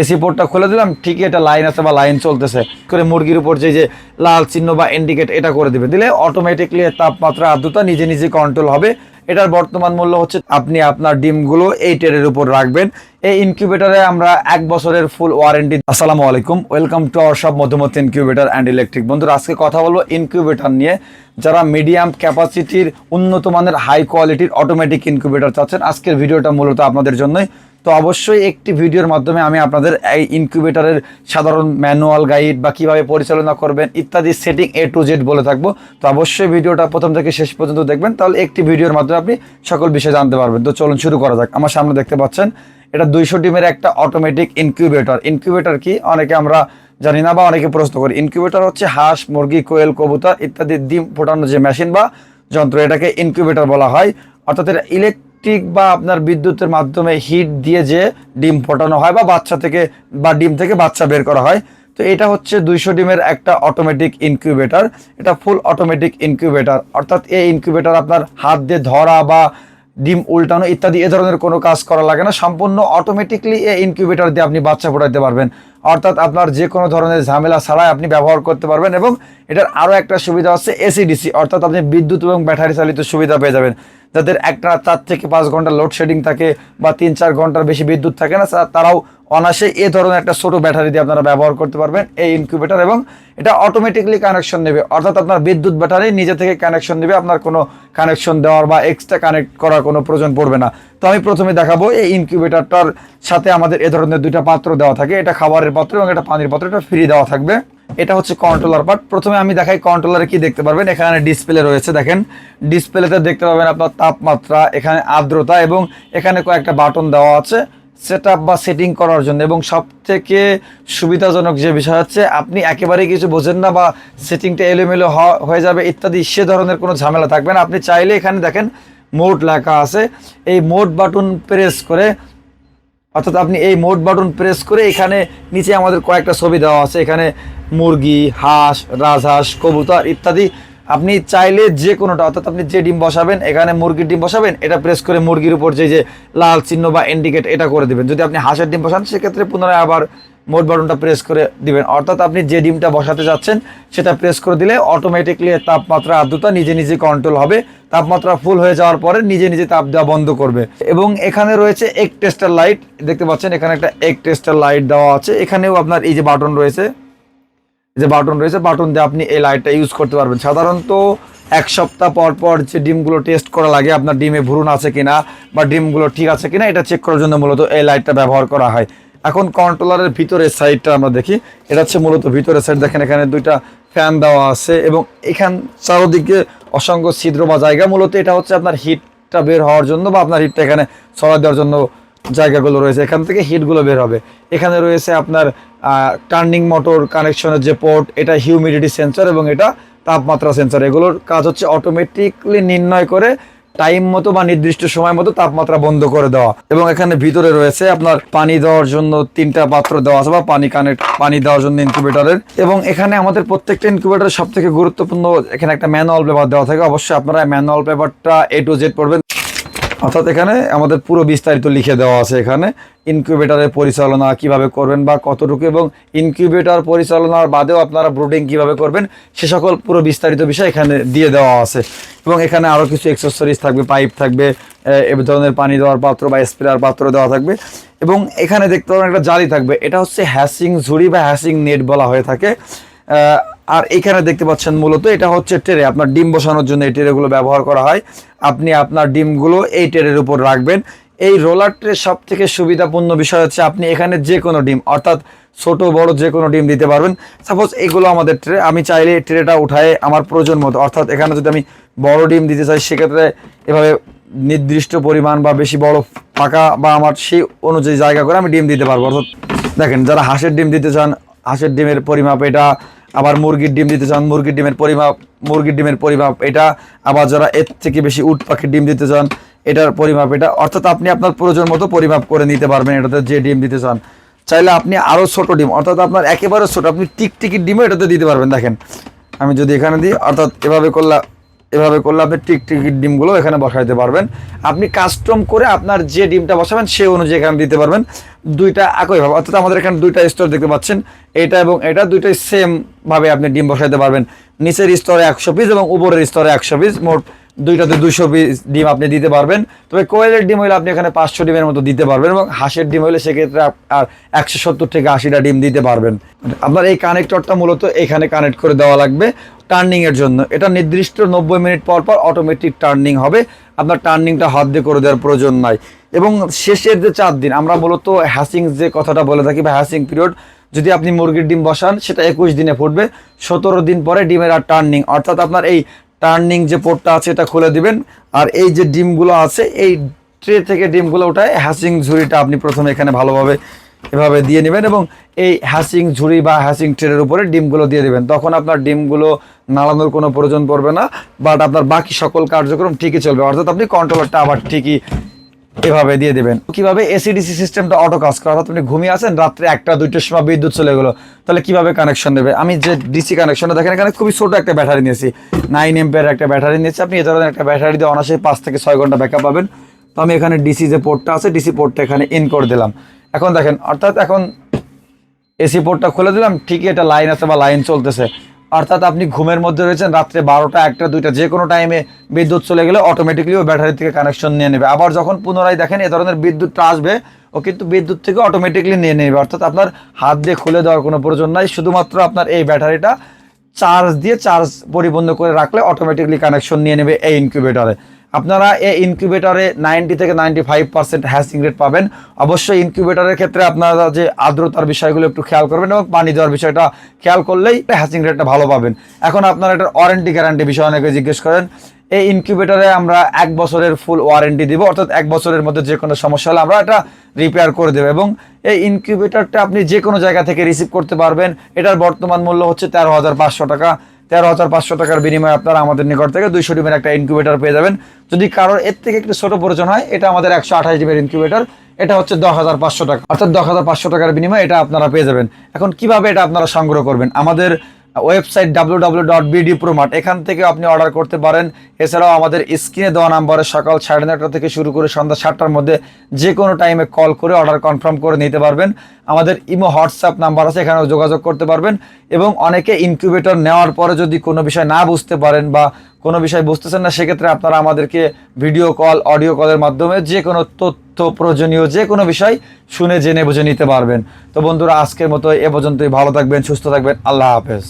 AC পোর্টটা খুলে দিলাম, ঠিকই এটা লাইন আছে বা লাইন চলতেছে। করে মুরগির উপর যে যে লাল চিহ্ন বা ইন্ডিকেট এটা করে দিবে। দিলে অটোমেটিকলি তাপমাত্রা আর্দ্রতা নিজে নিজে কন্ট্রোল হবে। এটার বর্তমান মূল্য হচ্ছে আপনি আপনার ডিমগুলো এই টেরের উপর রাখবেন। এই ইনকিউবেটরে আমরা এক বছরের ফুল ওয়ারেন্টি আসসালামু আলাইকুম। ওয়েলকাম টু আওয়ার সব মধুমতি ইনকিউবেটর অ্যান্ড ইলেকট্রিক বন্ধুরা, আজকে কথা বলব ইনকিউবেটর নিয়ে। যারা মিডিয়াম ক্যাপাসিটির উন্নত মানের হাই কোয়ালিটির অটোমেটিক ইনকিউবেটর চাচ্ছেন, আজকের ভিডিওটা মূলত আপনাদের জন্যই। তো অবশ্যই একটি ভিডিওর মাধ্যমে আমি আপনাদের এই ইনকিউবেটরের সাধারণ ম্যানুয়াল গাইড বা কীভাবে পরিচালনা করবেন ইত্যাদি সেটিং এ টু জেড বলে থাকব। তো অবশ্যই ভিডিওটা প্রথম থেকে শেষ পর্যন্ত দেখবেন, তাহলে একটি ভিডিওর মাধ্যমে আপনি সকল বিষয় জানতে পারবেন। তো চলুন শুরু করা যাক। আমার সামনে দেখতে পাচ্ছেন, এটা দুইশো ডিমের একটা অটোমেটিক ইনকিউবেটর ইনকিউবেটর কি? অনেকে আমরা জানি না বা অনেকে প্রশ্ন করি। ইনকিউবেটর হচ্ছে হাঁস, মুরগি, কোয়েল, কবুতর ইত্যাদি ডিম ফোটানোর যে মেশিন বা যন্ত্র, এটাকে ইনকিউবেটর বলা হয়। অর্থাৎ এটা ইলেকট্রিক বা আপনার বিদ্যুতের মাধ্যমে হিট দিয়ে যে ডিম ফোটানো হয় বা বাচ্চা থেকে বা ডিম থেকে বাচ্চা বের করা হয়, তো এটা হচ্ছে দুইশো ডিমের একটা অটোমেটিক ইনকিউবেটর এটা ফুল অটোমেটিক ইনকিউবেটর অর্থাৎ এই ইনকিউবেটর আপনার হাত দিয়ে ধরা বা ডিম উল্টানো ইত্যাদি এ ধরনের কোনো কাজ করা লাগে না। সম্পূর্ণ অটোমেটিকলি এই ইনকিউবেটর দিয়ে আপনি বাচ্চা ফোটাতে পারবেন। অর্থাৎ আপনার যে কোনো ধরনের ঝামেলা ছাড়াই আপনি ব্যবহার করতে পারবেন এবং এটার আরও একটা সুবিধা হচ্ছে এসিডিসি অর্থাৎ আপনি বিদ্যুৎ এবং ব্যাটারি চালিত সুবিধা পেয়ে যাবেন। যাদের একটা চার থেকে পাঁচ ঘণ্টা লোডশেডিং থাকে বা তিন, চার ঘণ্টার বেশি বিদ্যুৎ থাকে না তারাও অনায়াসে এ ধরনের একটা ছোট ব্যাটারি দিয়ে আপনারা ব্যবহার করতে পারবেন এই ইনকিউবেটর এবং এটা অটোমেটিকলি কানেকশন নেবে। অর্থাৎ আপনার বিদ্যুৎ ব্যাটারি নিজে থেকে কানেকশন নেবে, আপনার কোনো কানেকশন দেওয়ার বা এক্সট্রা কানেক্ট করার কোনো প্রয়োজন পড়বে না। তো আমি প্রথমে দেখাবো এই ইনকিউবেটরটার সাথে আমাদের এ ধরনের দুইটা পাত্র দেওয়া থাকে। এটা খাবারের পাত্র এবং এটা পানির পাত্র, এটা ফ্রি দেওয়া থাকবে। এটা হচ্ছে কন্ট্রোলার পার্ট প্রথমে আমি দেখাই কন্ট্রোলারে কি দেখতে পারবেন। এখানে ডিসপ্লে রয়েছে, দেখেন। ডিসপ্লেতে দেখতে পাবেন আপনার তাপমাত্রা, এখানে আর্দ্রতা এবং এখানে কয়েকটা বাটন দেওয়া আছে সেট বা সেটিং করার জন্য। এবং সব থেকে সুবিধাজনক যে বিষয় হচ্ছে, আপনি একেবারেই কিছু বোঝেন না বা সেটিংটা এলোমেলো হয়ে যাবে ইত্যাদি, সে ধরনের কোনো ঝামেলা থাকবে না। আপনি চাইলে এখানে দেখেন মোড লেখা আছে। এই মোড বাটন প্রেস করে, অর্থাৎ আপনি এই মোড বাটন প্রেস করে এখানে নিচে আমাদের কয়েকটা ছবি দেওয়া আছে। এখানে মুরগি, হাঁস, রাজহাঁস, কবুতর ইত্যাদি আপনি চাইলে যে কোনোটা, অর্থাৎ আপনি যে ডিম বসাবেন, এখানে মুরগির ডিম বসাবেন, এটা প্রেস করে মুরগির উপর যে যে লাল চিহ্ন বা ইন্ডিকেট এটা করে দেবেন। যদি আপনি হাঁসের ডিম বসান, সেক্ষেত্রে পুনরায় আবার মোট বাটনটা প্রেস করে দিবেন। অর্থাৎ আপনি যে ডিমটা বসাতে যাচ্ছেন, সেটা প্রেস করে দিলে অটোমেটিকলি তাপমাত্রা আর্দ্রতা নিজে নিজে কন্ট্রোল হবে। তাপমাত্রা ফুল হয়ে যাওয়ার পরে নিজে নিজে তাপ দেওয়া বন্ধ করবে। এবং এখানে রয়েছে এক টেস্টার লাইট দেখতে পাচ্ছেন, এখানে একটা এক টেস্টার লাইট দেওয়া আছে। এখানেও আপনার এই যে বাটন রয়েছে যে বাটন রয়েছে বাটন দিয়ে আপনি এই লাইটটা ইউজ করতে পারবেন। সাধারণত এক সপ্তাহ পর পর যে ডিমগুলো টেস্ট করা লাগে, আপনার ডিমে ভ্রূণ আছে কিনা বা ডিমগুলো ঠিক আছে কিনা, এটা চেক করার জন্য মূলত এই লাইটটা ব্যবহার করা হয়। এখন কন্ট্রোলারের ভিতরের সাইডটা আমরা দেখি। এটা হচ্ছে মূলত ভিতরের সাইড দেখেন এখানে দুইটা ফ্যান দেওয়া আছে এবং এখান চারোদিকে অসংখ্য ছিদ্র বা জায়গা। মূলত এটা হচ্ছে আপনার হিটটা বের হওয়ার জন্য বা আপনার হিটটা এখানে ছড়া দেওয়ার জন্য জায়গাগুলো রয়েছে, এখান থেকে হিটগুলো বের হবে। এখানে রয়েছে আপনার টার্নিং মোটর কানেকশনের যে পোর্ট এটা হিউমিডিটি সেন্সর এবং এটা তাপমাত্রা সেন্সর এগুলোর কাজ হচ্ছে অটোমেটিকলি নির্ণয় করে টাইম মতো বা নির্দিষ্ট সময় মতো তাপমাত্রা বন্ধ করে দেওয়া। এবং এখানে ভিতরে রয়েছে আপনার পানি দেওয়ার জন্য তিনটা পাত্র দেওয়া আছে বা পানি কানেক্ট পানি দেওয়ার জন্য ইনকিউবেটরের এবং এখানে আমাদের প্রত্যেকটা ইনকিউবেটরের সব থেকে গুরুত্বপূর্ণ এখানে একটা ম্যানুয়াল পেপার দেওয়া থাকে। অবশ্যই আপনারা ম্যানুয়াল পেপারটা এ টু জেড পড়বেন। অর্থাৎ এখানে আমাদের পুরো বিস্তারিত লিখে দেওয়া আছে এখানে। ইনকিউবেটরের পরিচালনা কীভাবে করবেন বা কতটুকু এবং ইনকিউবেটর পরিচালনার বাদেও আপনারা ব্রুডিং কীভাবে করবেন, সে সকল পুরো বিস্তারিত বিষয় এখানে দিয়ে দেওয়া আছে। এবং এখানে আরও কিছু এক্সেসরিজ থাকবে পাইপ থাকবে এ ধরনের পানি দেওয়ার পাত্র বা স্প্রেয়ার পাত্র দেওয়া থাকবে। এবং এখানে দেখতে পাবেন একটা জালি থাকবে, এটা হচ্ছে হ্যাসিং ঝুড়ি বা হ্যাসিং নেট বলা হয়ে থাকে। আর এখানে দেখতে পাচ্ছেন মূলত এটা হচ্ছে ট্রে। আপনার ডিম বসানোর জন্য এই ট্রেগুলো ব্যবহার করা হয়। আপনি আপনার ডিমগুলো এই ট্রের উপর রাখবেন। এই রোলার ট্রে সব থেকে সুবিধাপূর্ণ বিষয় হচ্ছে আপনি এখানে যে কোনো ডিম, অর্থাৎ ছোট, বড় যে কোনো ডিম দিতে পারবেন। সাপোজ এগুলো আমাদের ট্রে, আমি চাইলে ট্রেটা উঠায় আমার প্রয়োজন মতো, অর্থাৎ এখানে যদি আমি বড় ডিম দিতে চাই, সেক্ষেত্রে এভাবে নির্দিষ্ট পরিমাণ বা বেশি বড় ফাঁকা বা আমার সেই অনুযায়ী জায়গা করে আমি ডিম দিতে পারব। অর্থাৎ দেখেন, যারা হাঁসের ডিম দিতে চান, হাঁসের ডিমের পরিমাপ এটা আবার মুরগির ডিম দিতে চান, মুরগির ডিমের পরিমাপ, মুরগির ডিমের পরিমাপ, এটা আবার যারা এর থেকে বেশি উট পাখির ডিম দিতে চান, এটার পরিমাপ, এটা, অর্থাৎ আপনি আপনার প্রয়োজন মতো পরিমাপ করে নিতে পারবেন এটাতে যে ডিম দিতে চান। চাইলে আপনি আরও ছোট ডিম, অর্থাৎ আপনার একেবারে ছোট, আপনি টিকটিকির ডিমও এটাতে দিতে পারবেন, দেখেন। আমি যদি এখানে দিই, অর্থাৎ এভাবে করলে এভাবে করলে আপনি টিকটিকির ডিমগুলো এখানে বসাইতে পারবেন। আপনি কাস্টম করে আপনার যে ডিমটা বসাবেন, সে অনুযায়ী এখানে দিতে পারবেন। দুইটা একইভাবে অর্থাৎ আমাদের এখানে দুইটা স্তর দেখতে পাচ্ছেন। এটা এবং এটা দুইটাই সেমভাবে আপনি ডিম বসাইতে পারবেন। নিচের স্তরে একশো পিস এবং উপরের স্তরে একশো পিস মোট দুইটাতে দুশো পিস ডিম আপনি দিতে পারবেন। তবে কোয়েলের ডিম হলে আপনি এখানে পাঁচশো ডিমের মতো দিতে পারবেন এবং হাঁসের ডিম হলে সেক্ষেত্রে আর একশো সত্তর থেকে আশিটা ডিম দিতে পারবেন। আপনার এই কানেক্টরটা মূলত এখানে কানেক্ট করে দেওয়া লাগবে টার্নিংয়ের জন্য। এটা নির্দিষ্ট নব্বই মিনিট পর পর অটোমেটিক টার্নিং হবে। আপনার টার্নিংটা হাত দিয়ে করে দেওয়ার প্রয়োজন নাই। এবং শেষের যে চার দিন, আমরা মূলত হ্যাসিং যে কথাটা বলে থাকি বা হ্যাসিং পিরিয়ড যদি আপনি মুরগির ডিম বসান, সেটা একুশ দিনে ফুটবে। সতেরো দিন পরে ডিমের আর টার্নিং অর্থাৎ আপনার এই টার্নিং যে পোর্টটা আছে, এটা খুলে দিবেন। আর এই যে ডিমগুলো আছে, এই ট্রে থেকে ডিমগুলো ওঠায় হ্যাসিং ঝুড়িটা আপনি প্রথমে এখানে ভালোভাবে এভাবে দিয়ে নেবেন এবং এই হ্যাসিং ঝুড়ি বা হ্যাসিং ট্রেনের উপরে ডিমগুলো দিয়ে দেবেন। তখন আপনার ডিমগুলো নাড়ানোর কোনো প্রয়োজন পড়বে না, বাট আপনার বাকি সকল কার্যক্রম ঠিকই চলবে। অর্থাৎ আপনি কন্ট্রোলারটা আবার ঠিকই এভাবে দিয়ে দেবেন। কীভাবে এসিডিসি সিস্টেমটা অটো কাজ করে? অর্থাৎ আপনি ঘুমিয়ে আছেন, রাত্রে একটা দুইটার সময় বিদ্যুৎ চলে গেলো। তাহলে কীভাবে কানেকশন নেবে? আমি যে ডিসি কানেকশনটা দেখেন, এখানে খুবই ছোট একটা ব্যাটারি নিয়েছি। নাইন এম্পের একটা ব্যাটারি নিয়েছি। আপনি এ ধরনের একটা ব্যাটারি দিয়ে অনাসে পাঁচ থেকে ছয় ঘণ্টা ব্যাকআপ পাবেন। তো আমি এখানে ডিসি যে পোর্টটা আছে ডিসি পোর্টটা এখানে ইন করে দিলাম। এখন দেখেন, অর্থাৎ এখন এসি পোর্টটা খুলে দিলাম। ঠিকই এটা লাইন আছে বা লাইন চলতেছে। অর্থাৎ আপনি ঘুমের মধ্যে রয়েছেন, রাত্রে বারোটা, একটা, দুইটা, যে কোনো টাইমে বিদ্যুৎ চলে গেলে অটোমেটিকলি ও ব্যাটারি থেকে কানেকশন নিয়ে নেবে। আবার যখন পুনরায় দেখেন এ ধরনের বিদ্যুৎটা আসবে, ও কিন্তু বিদ্যুৎ থেকে অটোমেটিকলি নিয়ে নেবে। অর্থাৎ আপনার হাত দিয়ে খুলে দেওয়ার কোনো প্রয়োজন নাই, শুধুমাত্র আপনার এই ব্যাটারিটা চার্জ দিয়ে চার্জ পরিবন্ধ করে রাখলে অটোমেটিকলি কানেকশন নিয়ে নেবে এই ইনকিউবেটরে আপনারা এই ইনকিউবেটরে নাইনটি থেকে ninety five percent hatching rate পাবেন। অবশ্যই ইনকিউবেটরের ক্ষেত্রে আপনারা যে আর্দ্রতার বিষয়গুলো একটু খেয়াল করবেন এবং পানি দেওয়ার বিষয়টা খেয়াল করলেই হ্যাসিং রেটটা ভালো পাবেন। এখন আপনারা এটার ওয়ারেন্টি গ্যারান্টি বিষয় অনেকে জিজ্ঞেস করেন এই ইনকিউবেটরে আমরা এক বছরের ফুল ওয়ারেন্টি দিব? অর্থাৎ এক বছরের মধ্যে যে কোনো সমস্যা হলে আমরা এটা রিপেয়ার করে দেবো এবং এই ইনকিউবেটরটা আপনি যে কোনো জায়গা থেকে রিসিভ করতে পারবেন। এটার বর্তমান মূল্য হচ্ছে তেরো হাজার পাঁচশো টাকা। তেরো হাজার পাঁচশো টাকার বিনিময়ে আপনারা আমাদের নিকট থেকে দুইশো ডিমের একটা ইনকিউবেটার পেয়ে যাবেন। যদি কারোর এর থেকে একটু ছোটো প্রয়োজন হয়, এটা আমাদের একশো আঠাশ ডিমের ইনকিউবেটার এটা হচ্ছে দশ হাজার পাঁচশো টাকা। অর্থাৎ দশ হাজার পাঁচশো টাকার বিনিময়ে এটা আপনারা পেয়ে যাবেন। এখন কীভাবে এটা আপনারা সংগ্রহ করবেন? আমাদের website W dot BD Promart এখান থেকে আপনি অর্ডার করতে পারেন। এছাড়াও আমাদের স্ক্রিনে দেওয়া নাম্বারে সকাল সাড়ে নটা থেকে শুরু করে সন্ধ্যা সাতটার মধ্যে যে কোনো টাইমে কল করে অর্ডার কনফার্ম করে নিতে পারবেন। আমাদের ইমো হোয়াটসঅ্যাপ নাম্বার আছে, এখানেও যোগাযোগ করতে পারবেন। এবং অনেকে ইনকিউবেটর নেওয়ার পরে যদি কোনো বিষয় না বুঝতে পারেন বা কোনো বিষয় বুঝতেছেন না, সেক্ষেত্রে আপনারা আমাদেরকে ভিডিও কল অডিও কলের মাধ্যমে যে কোনো তথ্য প্রয়োজনীয় যে কোনো বিষয় শুনে, জেনে, বুঝে নিতে পারবেন। তো বন্ধুরা, আজকের মতো এ পর্যন্তই। ভালো থাকবেন, সুস্থ থাকবেন। আল্লাহ হাফেজ।